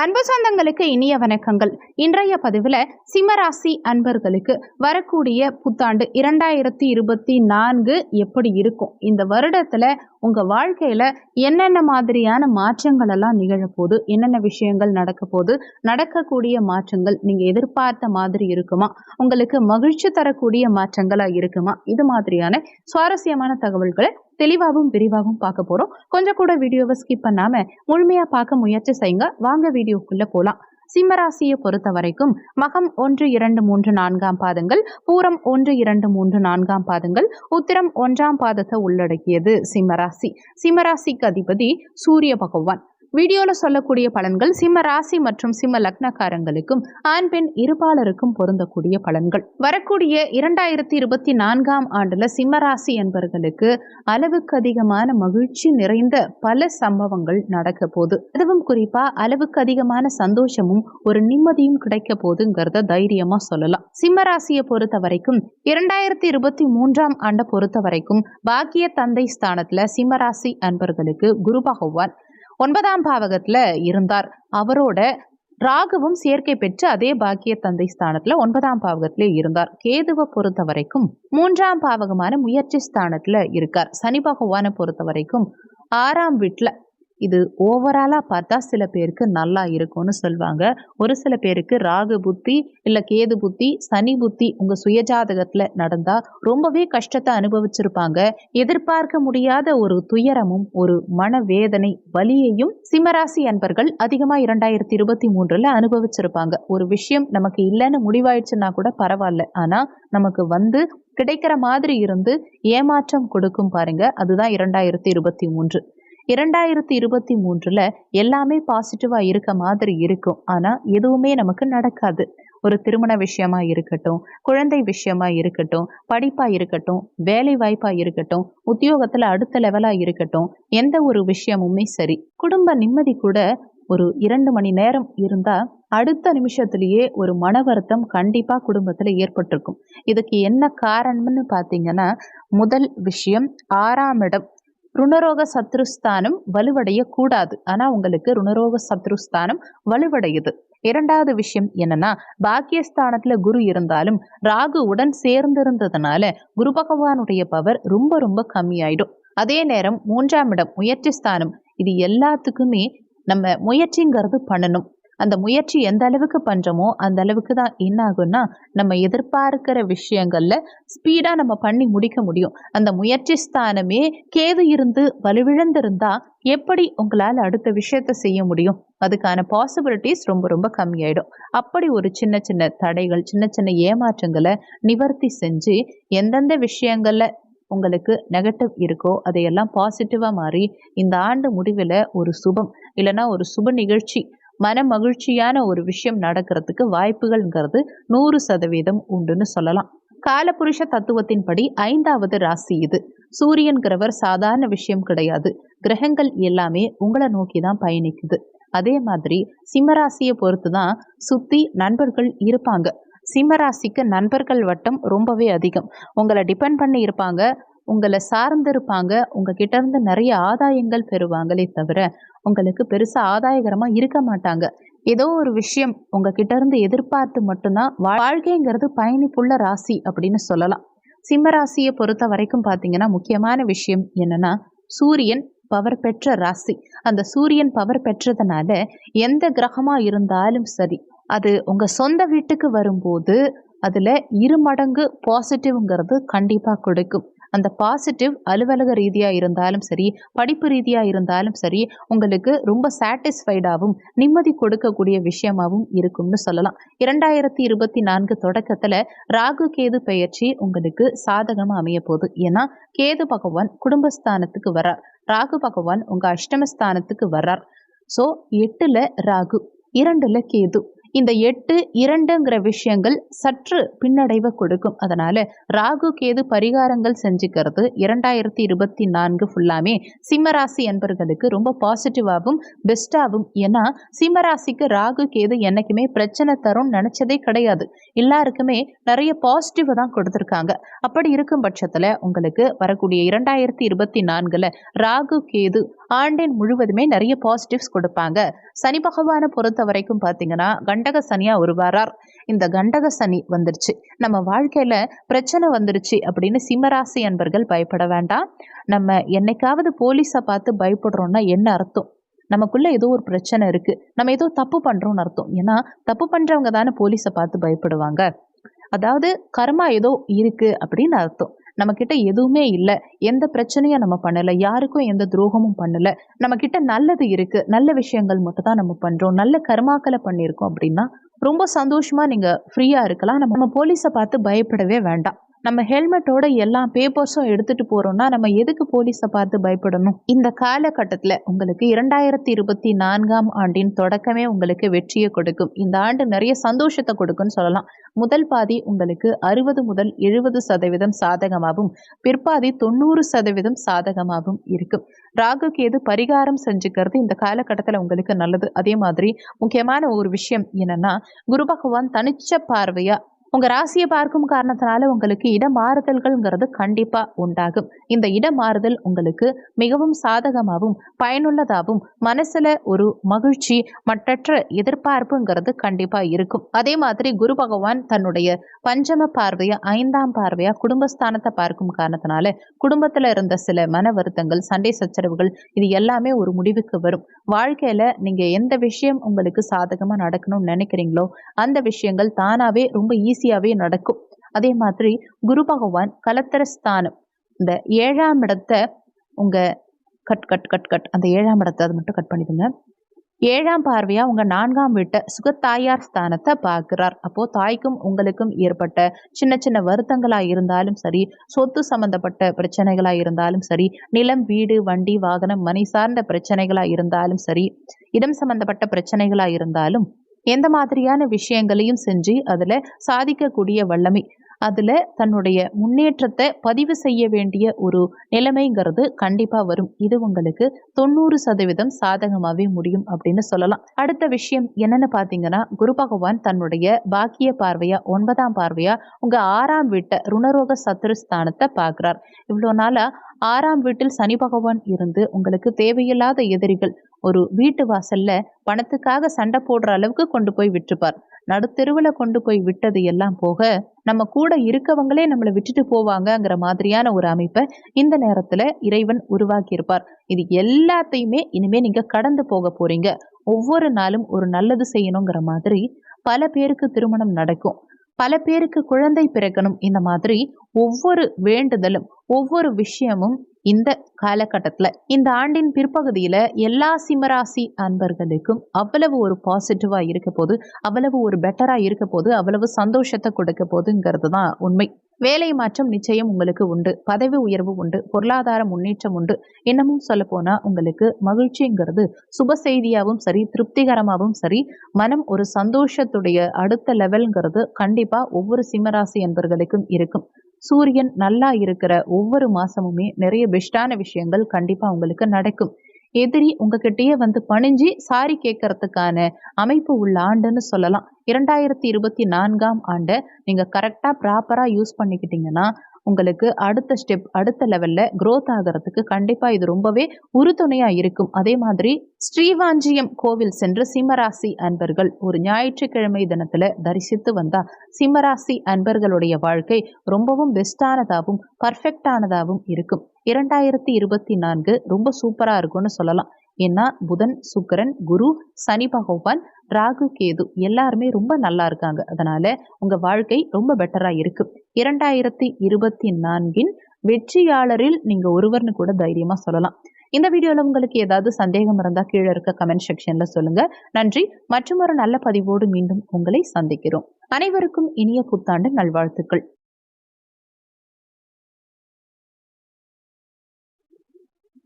அன்பு சொந்தங்களுக்கு இனிய வணக்கங்கள். இன்றைய பதிவில் சிம்மராசி அன்பர்களுக்கு வரக்கூடிய புத்தாண்டு இரண்டாயிரத்தி இருபத்தி நான்கு எப்படி இருக்கும்? இந்த வருடத்தில் உங்கள் வாழ்க்கையில் என்னென்ன மாதிரியான மாற்றங்கள் எல்லாம் நிகழப்போகுது? என்னென்ன விஷயங்கள் நடக்க போது நடக்கக்கூடிய மாற்றங்கள் நீங்கள் எதிர்பார்த்த மாதிரி இருக்குமா? உங்களுக்கு மகிழ்ச்சி தரக்கூடிய மாற்றங்களாக இருக்குமா? இது மாதிரியான சுவாரஸ்யமான தகவல்களை தெளிவாகவும் விரிவாகவும் பார்க்க போகிறோம் கொஞ்சம் கூட வீடியோவை ஸ்கிப் பண்ணாமல் முழுமையாக பார்க்க முயற்சி செய்யுங்க. வாங்க வீடியோக்குள்ளே போகலாம் சிம்மராசியை பொறுத்த வரைக்கும் மகம் ஒன்று இரண்டு மூன்று நான்காம் பாதங்கள் பூரம் ஒன்று இரண்டு மூன்று நான்காம் பாதங்கள் உத்திரம் ஒன்றாம் பாதத்தை உள்ளடக்கியது சிம்மராசி. சிம்மராசிக்கு அதிபதி சூரிய பகவான். வீடியோவில் சொல்லக்கூடிய பலன்கள் சிம்ம ராசி மற்றும் சிம்ம லக்னக்காரங்களுக்கும் ஆண் பெண் இருபாலருக்கும் பொருந்தக்கூடிய பலன்கள். வரக்கூடிய இரண்டாயிரத்தி இருபத்தி நான்காம் ஆண்டுல சிம்ம ராசி என்பவர்களுக்கு அளவுக்கு அதிகமான மகிழ்ச்சி நிறைந்த பல சம்பவங்கள் நடக்க போகுது. அதுவும் குறிப்பா அளவுக்கு அதிகமான சந்தோஷமும் ஒரு நிம்மதியும் கிடைக்க போகுதுங்கிறத தைரியமா சொல்லலாம். சிம்ம ராசியை பொறுத்த வரைக்கும் இரண்டாயிரத்தி இருபத்தி மூன்றாம் ஆண்டை பொறுத்த வரைக்கும் பாக்கிய தந்தை ஸ்தானத்துல சிம்மராசி அன்பர்களுக்கு குரு பகவான் ஒன்பதாம் பாவகத்தில் இருந்தார். அவரோட ராகுவும் சேர்க்கை பெற்று அதே பாக்கிய தந்தை ஸ்தானத்துல ஒன்பதாம் பாவகத்திலே இருந்தார். கேதுவை பொறுத்த வரைக்கும் மூன்றாம் பாவகமான முயற்சி ஸ்தானத்துல இருக்கார். சனி பகவானை பொறுத்த வரைக்கும் ஆறாம் வீட்டுல இது ஓவராலாக பார்த்தா சில பேருக்கு நல்லா இருக்கும்னு சொல்லுவாங்க ஒரு சில பேருக்கு ராகு புத்தி இல்லை கேது புத்தி சனி புத்தி உங்கள் சுயஜாதகத்தில் நடந்தால் ரொம்பவே கஷ்டத்தை அனுபவிச்சிருப்பாங்க. எதிர்பார்க்க முடியாத ஒரு துயரமும் ஒரு மனவேதனை வலியையும் சிம்மராசி அன்பர்கள் அதிகமாக இரண்டாயிரத்தி இருபத்தி மூன்றில் அனுபவிச்சிருப்பாங்க. ஒரு விஷயம் நமக்கு இல்லைன்னு முடிவாயிடுச்சுன்னா கூட பரவாயில்ல. ஆனால் நமக்கு வந்து கிடைக்கிற மாதிரி இருந்து ஏமாற்றம் கொடுக்கும் பாருங்க. அதுதான் இரண்டாயிரத்தி இருபத்தி மூன்று இரண்டாயிரத்தி இருபத்தி மூன்றில் எல்லாமே பாசிட்டிவாக இருக்க மாதிரி இருக்கும். ஆனால் எதுவுமே நமக்கு நடக்காது. ஒரு திருமண விஷயமா இருக்கட்டும் குழந்தை விஷயமா இருக்கட்டும் படிப்பாக இருக்கட்டும் வேலை வாய்ப்பா இருக்கட்டும் உத்தியோகத்தில் அடுத்த லெவலாக இருக்கட்டும் எந்த ஒரு விஷயமுமே சரி. குடும்ப நிம்மதி கூட ஒரு இரண்டு மணி நேரம் இருந்தால் அடுத்த நிமிஷத்துலேயே ஒரு மன வருத்தம் கண்டிப்பாக குடும்பத்தில் ஏற்பட்டிருக்கும். இதுக்கு என்ன காரணம்னு பார்த்தீங்கன்னா முதல் விஷயம் ஆறாம் இடம் ருணரோக சத்ருஸ்தானம் வலுவடைய கூடாது. ஆனால் உங்களுக்கு ருணரோக சத்ருஸ்தானம் வலுவடையுது. இரண்டாவது விஷயம் என்னன்னா பாக்கியஸ்தானத்துல குரு இருந்தாலும் ராகு உடன் சேர்ந்திருந்ததுனால குரு பகவானுடைய பவர் ரொம்ப ரொம்ப கம்மியாயிடும். அதே நேரம் மூன்றாம் இடம் முயற்சி ஸ்தானம் இது எல்லாத்துக்குமே நம்ம முயற்சிங்கிறது பண்ணணும். அந்த முயற்சி எந்த அளவுக்கு பண்ணுறோமோ அந்த அளவுக்கு தான் என்ன ஆகும்னா நம்ம எதிர்பார்க்கிற விஷயங்களில் ஸ்பீடாக நம்ம பண்ணி முடிக்க முடியும். அந்த முயற்சி ஸ்தானமே கேது இருந்து வலுவிழந்திருந்தால் எப்படி உங்களால் அடுத்த விஷயத்த செய்ய முடியும்? அதுக்கான பாசிபிலிட்டிஸ் ரொம்ப ரொம்ப கம்மியாயிடும். அப்படி ஒரு சின்ன சின்ன தடைகள் சின்ன சின்ன ஏமாற்றங்களை நிவர்த்தி செஞ்சு எந்தெந்த விஷயங்களில் உங்களுக்கு நெகட்டிவ் இருக்கோ அதையெல்லாம் பாசிட்டிவாக மாறி இந்த ஆண்டு முடிவில் ஒரு சுபம் இல்லைன்னா ஒரு சுப நிகழ்ச்சி மன மகிழ்ச்சியான ஒரு விஷயம் நடக்கிறதுக்கு வாய்ப்புகள்ங்கிறது நூறு சதவீதம் உண்டுன்னு சொல்லலாம். காலபுருஷ தத்துவத்தின்படி ஐந்தாவது ராசி இது. சூரியன்கிறவர் சாதாரண விஷயம் கிடையாது. கிரகங்கள் எல்லாமே உங்களை நோக்கி தான் பயணிக்குது. அதே மாதிரி சிம்மராசியை பொறுத்து தான் சுத்தி நண்பர்கள் இருப்பாங்க. சிம்மராசிக்கு நண்பர்கள் வட்டம் ரொம்பவே அதிகம். உங்களை டிபெண்ட் பண்ணி இருப்பாங்க. உங்களை சார்ந்திருப்பாங்க. உங்ககிட்ட இருந்து நிறைய ஆதாயங்கள் பெறுவாங்களே தவிர உங்களுக்கு பெருசாக ஆதாயகரமாக இருக்க மாட்டாங்க. ஏதோ ஒரு விஷயம் உங்ககிட்ட இருந்து எதிர்பார்த்து மட்டும்தான் வாழ்க்கைங்கிறது பயணிப்புள்ள ராசி அப்படின்னு சொல்லலாம். சிம்ம ராசியை பொறுத்த வரைக்கும் பார்த்தீங்கன்னா முக்கியமான விஷயம் என்னன்னா சூரியன் பவர் பெற்ற ராசி. அந்த சூரியன் பவர் பெற்றதுனால எந்த கிரகமாக இருந்தாலும் சரி அது உங்கள் சொந்த வீட்டுக்கு வரும்போது அதில் இரு மடங்கு பாசிட்டிவ்ங்கிறது கண்டிப்பாக கொடுக்கும். அந்த பாசிட்டிவ் அலுவலக ரீதியாக இருந்தாலும் சரி படிப்பு ரீதியாக இருந்தாலும் சரி உங்களுக்கு ரொம்ப சாட்டிஸ்ஃபைடாகவும் நிம்மதி கொடுக்கக்கூடிய விஷயமாகவும் இருக்கும்னு சொல்லலாம். இரண்டாயிரத்தி இருபத்தி நான்கு தொடக்கத்தில் ராகு கேது பெயர்ச்சி உங்களுக்கு சாதகமாக அமைய போகுது. ஏன்னா கேது பகவான் குடும்பஸ்தானத்துக்கு வர்றார். ராகு பகவான் உங்கள் அஷ்டமஸ்தானத்துக்கு வர்றார். ஸோ எட்டில் ராகு இரண்டுல கேது. இந்த எட்டு இரண்டுங்கிற விஷயங்கள் சற்று பின்னடைவை கொடுக்கும். அதனால ராகு கேது பரிகாரங்கள் செஞ்சுக்கிறது. இரண்டாயிரத்தி இருபத்தி நான்கு ஃபுல்லாமே சிம்மராசி என்பர்களுக்கு ரொம்ப பாசிட்டிவாகவும் பெஸ்ட்டாகவும் ஏன்னா சிம்மராசிக்கு ராகு கேது என்னைக்குமே பிரச்சனை தரும் நினச்சதே கிடையாது. எல்லாருக்குமே நிறைய பாசிட்டிவ் தான் கொடுத்துருக்காங்க. அப்படி இருக்கும் பட்சத்தில் உங்களுக்கு வரக்கூடிய இரண்டாயிரத்தி இருபத்தி நான்கில் ராகு கேது ஆண்டின் முழுவதுமே நிறைய பாசிட்டிவ்ஸ் கொடுப்பாங்க. சனி பகவானை பொறுத்த வரைக்கும் பார்த்தீங்கன்னா கண்டக சனியாக உருவாரார் இந்த கண்டக சனி வந்துருச்சு. நம்ம வாழ்க்கையில் பிரச்சனை வந்துருச்சு அப்படின்னு சிம்மராசி அன்பர்கள் பயப்பட வேண்டாம். நம்ம என்னைக்காவது போலீஸை பார்த்து பயப்படுறோம்னா என்ன அர்த்தம்? நமக்குள்ள ஏதோ ஒரு பிரச்சனை இருக்கு. நம்ம ஏதோ தப்பு பண்றோம்னு அர்த்தம். ஏன்னா தப்பு பண்றவங்க தானே போலீஸை பார்த்து பயப்படுவாங்க. அதாவது கர்மா ஏதோ இருக்கு அப்படின்னு அர்த்தம். நம்ம கிட்ட எதுவுமே இல்லை. எந்த பிரச்சனையும் நம்ம பண்ணல. யாருக்கும் எந்த துரோகமும் பண்ணல. நம்ம கிட்ட நல்லது இருக்கு. நல்ல விஷயங்கள் மட்டும் தான் நம்ம பண்றோம். நல்ல கர்மாக்களை பண்ணியிருக்கோம் அப்படின்னா ரொம்ப சந்தோஷமா நீங்க ஃப்ரீயா இருக்கலாம். நம்ம நம்ம போலீஸை பார்த்து பயப்படவே வேண்டாம். நம்ம ஹெல்மெட்டோட எல்லா பேப்பர்ஸும் எடுத்துட்டு போறோம்னா நம்ம எதுக்கு போலீஸை பார்த்து பயப்படணும்? இந்த காலகட்டத்தில் உங்களுக்கு இரண்டாயிரத்தி இருபத்தி நான்காம் ஆண்டின் தொடக்கமே உங்களுக்கு வெற்றியை கொடுக்கும். இந்த ஆண்டு நிறைய சந்தோஷத்தை கொடுக்கும்னு சொல்லலாம். முதல் பாதி உங்களுக்கு அறுபது முதல் எழுபது சதவீதம் சாதகமாகவும் பிற்பாதி தொண்ணூறு சதவீதம் சாதகமாகவும் இருக்கும். ராகுக்கு எது பரிகாரம் செஞ்சுக்கிறது இந்த காலகட்டத்தில் உங்களுக்கு நல்லது. அதே மாதிரி முக்கியமான ஒரு விஷயம் என்னன்னா குரு பகவான் தனிச்ச பார்வையா உங்க ராசியை பார்க்கும் காரணத்தினால உங்களுக்கு இடமாறுதல்கள்ங்கிறது கண்டிப்பா உண்டாகும். இந்த இடமாறுதல் உங்களுக்கு மிகவும் சாதகமாகவும் பயனுள்ளதாகவும் மனசுல ஒரு மகிழ்ச்சி மற்றற்ற எதிர்பார்ப்புங்கிறது கண்டிப்பா இருக்கும். அதே மாதிரி குரு பகவான் தன்னுடைய பஞ்சம பார்வையா ஐந்தாம் பார்வையா குடும்பஸ்தானத்தை பார்க்கும் காரணத்தினால குடும்பத்துல இருந்த சில மன வருத்தங்கள் சண்டை சச்சரவுகள் இது எல்லாமே ஒரு முடிவுக்கு வரும். வாழ்க்கையில நீங்க எந்த விஷயம் உங்களுக்கு சாதகமா நடக்கணும்னு நினைக்கிறீங்களோ அந்த விஷயங்கள் தானாகவே ரொம்ப ஈஸி ஈஸியாகவே நடக்கும். அதே மாதிரி குரு பகவான் கலத்தரஸ்தானம். இந்த ஏழாம் இடத்தை உங்கள் கட் கட் கட் கட் அந்த ஏழாம் இடத்தை அது மட்டும் கட் பண்ணிடுங்க. ஏழாம் பார்வையாக உங்கள் நான்காம் வீட்டை சுகத்தாயார் ஸ்தானத்தை பார்க்கிறார். அப்போது தாய்க்கும் உங்களுக்கும் ஏற்பட்ட சின்ன சின்ன வருத்தங்களாக இருந்தாலும் சரி சொத்து சம்பந்தப்பட்ட பிரச்சனைகளாக இருந்தாலும் சரி நிலம் வீடு வண்டி வாகனம் மனை சார்ந்த பிரச்சனைகளாக இருந்தாலும் சரி இடம் சம்பந்தப்பட்ட பிரச்சனைகளாக இருந்தாலும் எந்த மாதிரியான விஷயங்களையும் செஞ்சு அதுல சாதிக்கக்கூடிய வல்லமை. அதுல தன்னுடைய முன்னேற்றத்தை பதிவு செய்ய வேண்டிய ஒரு நிலைமைங்கிறது கண்டிப்பா வரும். இது உங்களுக்கு தொண்ணூறு சதவீதம் சாதகமாவே முடியும் அப்படின்னு சொல்லலாம். அடுத்த விஷயம் என்னன்னு பாத்தீங்கன்னா குரு பகவான் தன்னுடைய பாக்கிய பார்வையா ஒன்பதாம் பார்வையா உங்க ஆறாம் வீட்டை ருணரோக சத்துருஸ்தானத்தை பார்க்கிறார் இவ்வளோ நாளா ஆறாம் வீட்டில் சனி பகவான் இருந்து உங்களுக்கு தேவையில்லாத எதிரிகள் ஒரு வீட்டு வாசல்ல பணத்துக்காக சண்டை போடுற அளவுக்கு கொண்டு போய் விட்டுப்பார் நடுத்தெருவில் கொண்டு போய் விட்டது எல்லாம் போக நம்ம கூட இருக்கவங்களே நம்மளை விட்டுட்டு போவாங்கங்கிற மாதிரியான ஒரு அமைப்பை இந்த நேரத்துல இறைவன் உருவாக்கியிருப்பார். இது எல்லாத்தையுமே இனிமே நீங்க கடந்து போக போறீங்க. ஒவ்வொரு நாளும் ஒரு நல்லது செய்யணுங்கிற மாதிரி பல பேருக்கு திருமணம் நடக்கும். பல பேருக்கு குழந்தை பிறக்கணும் இந்த மாதிரி ஒவ்வொரு வேண்டுதலும் ஒவ்வொரு விஷயமும் இந்த காலகட்டத்தில் இந்த ஆண்டின் பிற்பகுதியில் எல்லா சிம்மராசி அன்பர்களுக்கும் அவ்வளவு ஒரு பாசிட்டிவாக இருக்க போது அவ்வளவு ஒரு பெட்டராக இருக்க போது அவ்வளவு சந்தோஷத்தை கொடுக்க போதுங்கிறது தான் உண்மை. வேலை மாற்றம் நிச்சயம் உங்களுக்கு உண்டு பதவி உயர்வு உண்டு பொருளாதார முன்னேற்றம் உண்டு. இன்னமும் சொல்ல போனா உங்களுக்கு மகிழ்ச்சிங்கிறது சுப செய்தியாகவும் சரி திருப்திகரமாகவும் சரி மனம் ஒரு சந்தோஷத்துடைய அடுத்த லெவல்ங்கிறது கண்டிப்பா ஒவ்வொரு சிம்மராசி என்பர்களுக்கும் இருக்கும். சூரியன் நல்லா இருக்கிற ஒவ்வொரு மாசமுமே நிறைய பெஸ்டான விஷயங்கள் கண்டிப்பா உங்களுக்கு நடக்கும். எதிரி உங்ககிட்டயே வந்து பணிஞ்சு சாரி கேட்கறதுக்கான அமைப்பு உள்ள ஆண்டுன்னு சொல்லலாம். இரண்டாயிரத்தி இருபத்தி நான்காம் ஆண்டை நீங்க கரெக்டா ப்ராப்பரா யூஸ் பண்ணிக்கிட்டீங்கன்னா உங்களுக்கு அடுத்த ஸ்டெப் அடுத்த லெவல்ல க்ரோத் ஆகிறதுக்கு கண்டிப்பா இது ரொம்பவே உறுதுணையா இருக்கும். அதே மாதிரி ஸ்ரீவாஞ்சியம் கோவில் சென்று சிம்மராசி அன்பர்கள் ஒரு ஞாயிற்றுக்கிழமை தினத்துல தரிசித்து வந்தா சிம்மராசி அன்பர்களுடைய வாழ்க்கை ரொம்பவும் பெஸ்டானதாகவும் பர்ஃபெக்டானதாகவும் இருக்கும். இரண்டாயிரத்தி இருபத்தி நான்கு ரொம்ப சூப்பரா இருக்கும்னு சொல்லலாம். ஏன்னா புதன் சுக்கரன் குரு சனி பகவான் ராகு கேது எல்லாருமே ரொம்ப நல்லா இருக்காங்க. அதனால உங்க வாழ்க்கை ரொம்ப பெட்டரா இருக்கு. இரண்டாயிரத்தி இருபத்தி நான்கின் வெற்றியாளரில் நீங்க ஒருவர்னு கூட தைரியமா சொல்லலாம். இந்த வீடியோல உங்களுக்கு ஏதாவது சந்தேகம் இருந்தா கீழே இருக்க கமெண்ட் செக்ஷன்ல சொல்லுங்க. நன்றி. மற்றும் ஒரு நல்ல பதிவோடு மீண்டும் உங்களை சந்திக்கிறோம். அனைவருக்கும் இனிய புத்தாண்டு நல்வாழ்த்துக்கள்.